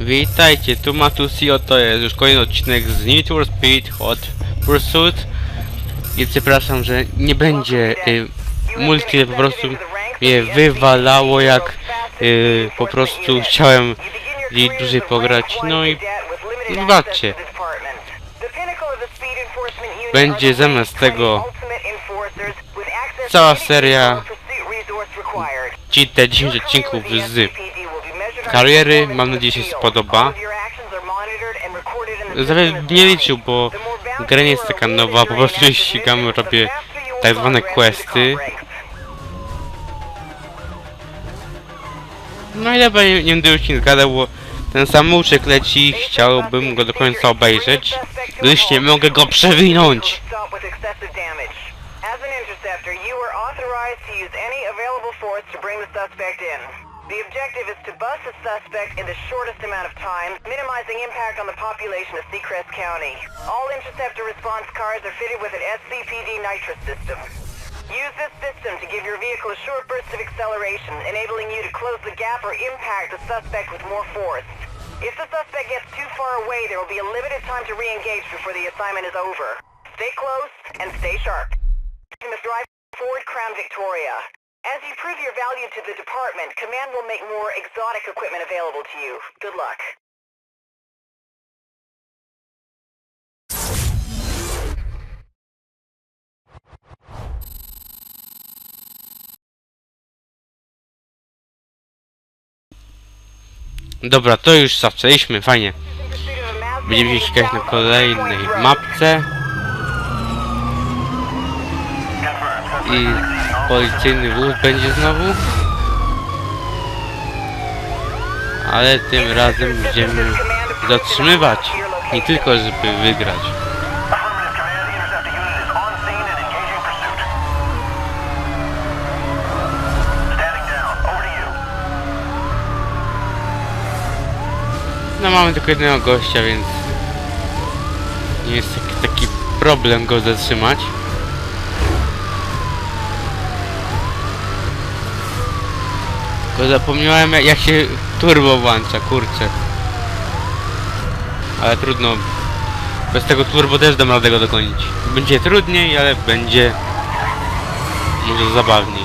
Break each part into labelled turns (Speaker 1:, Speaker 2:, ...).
Speaker 1: Witajcie, tu Matusio, to jest już kolejny odcinek z Need for Speed Hot Pursuit i przepraszam, że nie będzie y, multi, po prostu mnie wywalało jak y, po prostu chciałem i dłużej pograć, no i wybaczcie. Będzie zamiast tego cała seria ci te 10 odcinków z kariery, mam nadzieję się spodoba. Zawsze nie liczył, bo gra nie jest taka nowa, po prostu ścigam, robię tak zwane questy. No i dobra, nie, nie będę już nie zgadał, bo ten samouczek leci chciałbym go do końca obejrzeć, gdyż nie mogę go przewinąć.
Speaker 2: Interceptor, you are authorized to use any available force to bring the suspect in. The objective is to bust the suspect in the shortest amount of time, minimizing impact on the population of Seacrest County. All interceptor response cars are fitted with an SCPD nitrous system. Use this system to give your vehicle a short burst of acceleration, enabling you to close the gap or impact the suspect with more force. If the suspect gets too far away, there will be a limited time to re-engage before the assignment is over. Stay close and stay sharp. You must drive forward Crown Victoria. As you prove your value to the department, Command will make more exotic equipment available to you. Good luck.
Speaker 1: Dobra, to już zaczęliśmy, fajnie. Będziemy ścigać na kolejnej mapce i policyjny wóz będzie znowu. Ale tym razem będziemy zatrzymywać, nie tylko żeby wygrać. No mamy tylko jednego gościa, więc nie jest taki, taki problem go zatrzymać. Tylko zapomniałem jak się turbo włącza, kurczę. Ale trudno. Bez tego turbo też dam radę go dogonić. Będzie trudniej, ale będzie może zabawniej.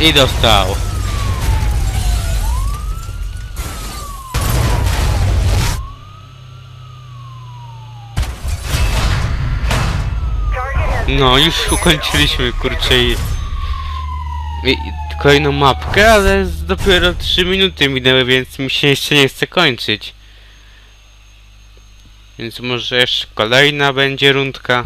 Speaker 1: I dostał. No, już ukończyliśmy, kurczę, i, i kolejną mapkę, ale dopiero 3 minuty minęły, więc mi się jeszcze nie chce kończyć. Więc może jeszcze kolejna będzie rundka.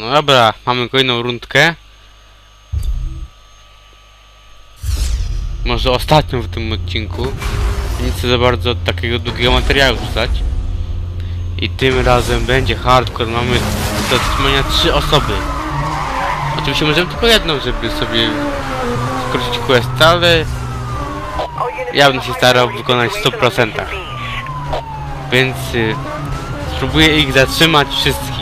Speaker 1: No dobra, mamy kolejną rundkę. Może ostatnią w tym odcinku. Nie chcę za bardzo takiego długiego materiału wstać. I tym razem będzie hardcore. Mamy do zatrzymania trzy osoby. Oczywiście możemy tylko jedną, żeby sobie skrócić quest, ale ja bym się starał wykonać w 100%. Więc y, spróbuję ich zatrzymać wszystkich.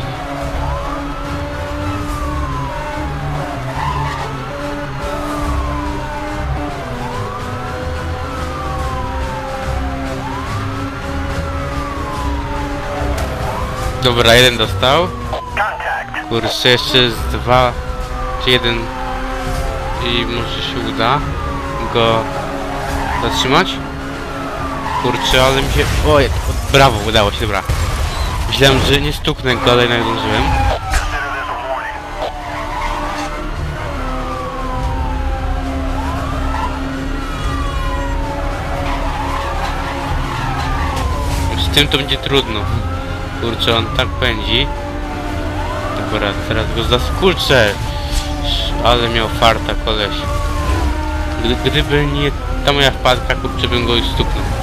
Speaker 1: Dobra, jeden dostał. Kurczę, jeszcze jest dwa, czy jeden i może się uda go zatrzymać. Kurczę, ale mi się... O, jak- brawo, udało się, dobra. Myślałem, że nie stuknę go, ale jednak zdążyłem. Z tym to będzie trudno. Kurczę, on tak pędzi. Dobra, teraz go zaskurczę. Ale miał farta koleś. Gdy, gdyby nie ta moja wpadka, kurczę, bym go już stuknął.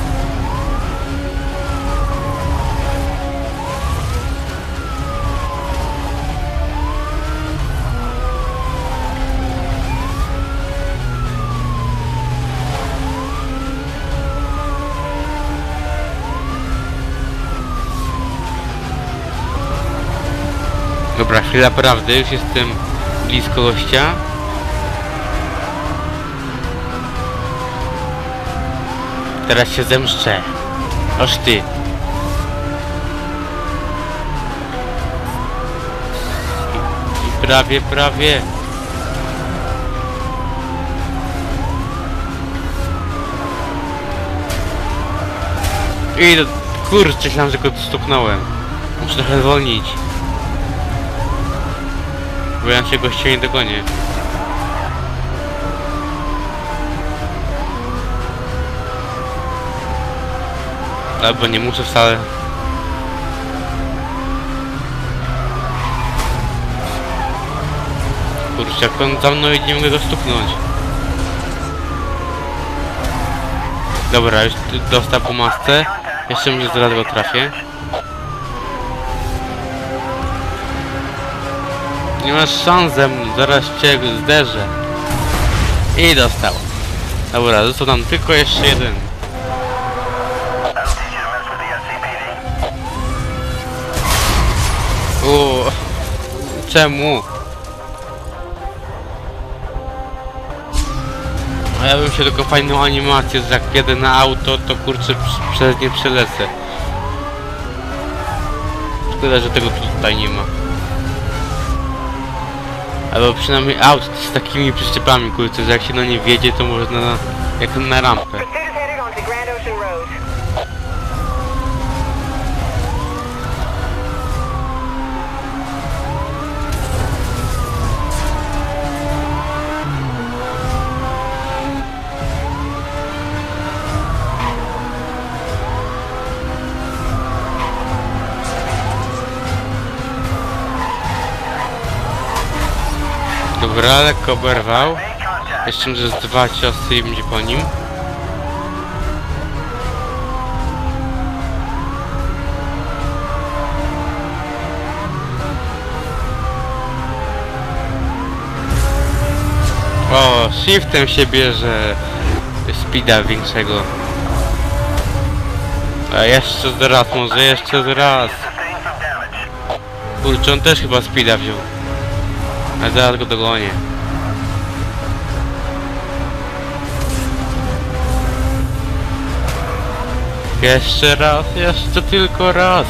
Speaker 1: Chwila prawdy, już jestem blisko gościa. Teraz się zemszczę. Oż ty. I, prawie, prawie. I. Kurczę, myślałem, że go stuknąłem. Muszę trochę zwolnić. Bo ja się gościa nie dogonię. Albo nie muszę wcale. Kurczę, jak on za mną idzie, nie mogę go stuknąć. Dobra, już dostał po masce. Jeszcze może zaraz go trafię. Nie masz szans zaraz cię zderzę. I dostał. Dobra, został nam tylko jeszcze jeden. Uuu. Czemu? A ja bym się tylko fajną animację, że jak jedę na auto, to kurczę przez nie przelecę. Szkoda, że tego tutaj nie ma. Albo przynajmniej aut z takimi przyczepami, kurczę, że jak się na nie wjedzie, to można na, jak na rampę. Dobra, lekko oberwał. Jeszcze że z dwa ciosy i będzie po nim. O, shiftem się bierze speeda większego. A jeszcze raz, może jeszcze raz. Kurczę, on też chyba speeda wziął. A zaraz go dogonię. Jeszcze raz, jeszcze tylko raz.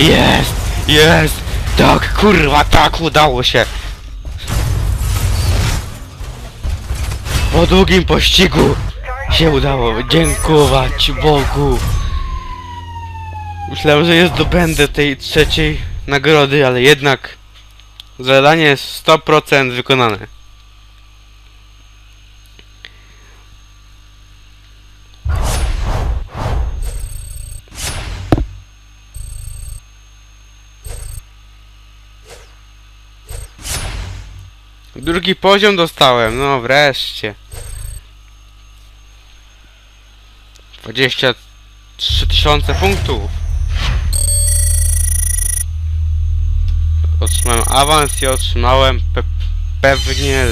Speaker 1: Jest! Jest! Tak, kurwa, tak, udało się! Po długim pościgu się udało. Dziękować Bogu. Myślałem, że nie zdobędę tej trzeciej nagrody, ale jednak zadanie jest 100% wykonane. Drugi poziom dostałem, no wreszcie. 23 tysiące punktów. otrzymałem awans i otrzymałem pe pewnie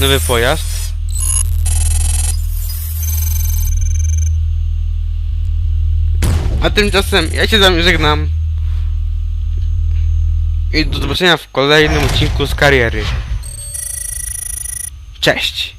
Speaker 1: nowy pojazd. A tymczasem ja się z wami żegnam. I do zobaczenia w kolejnym odcinku z kariery. Cześć!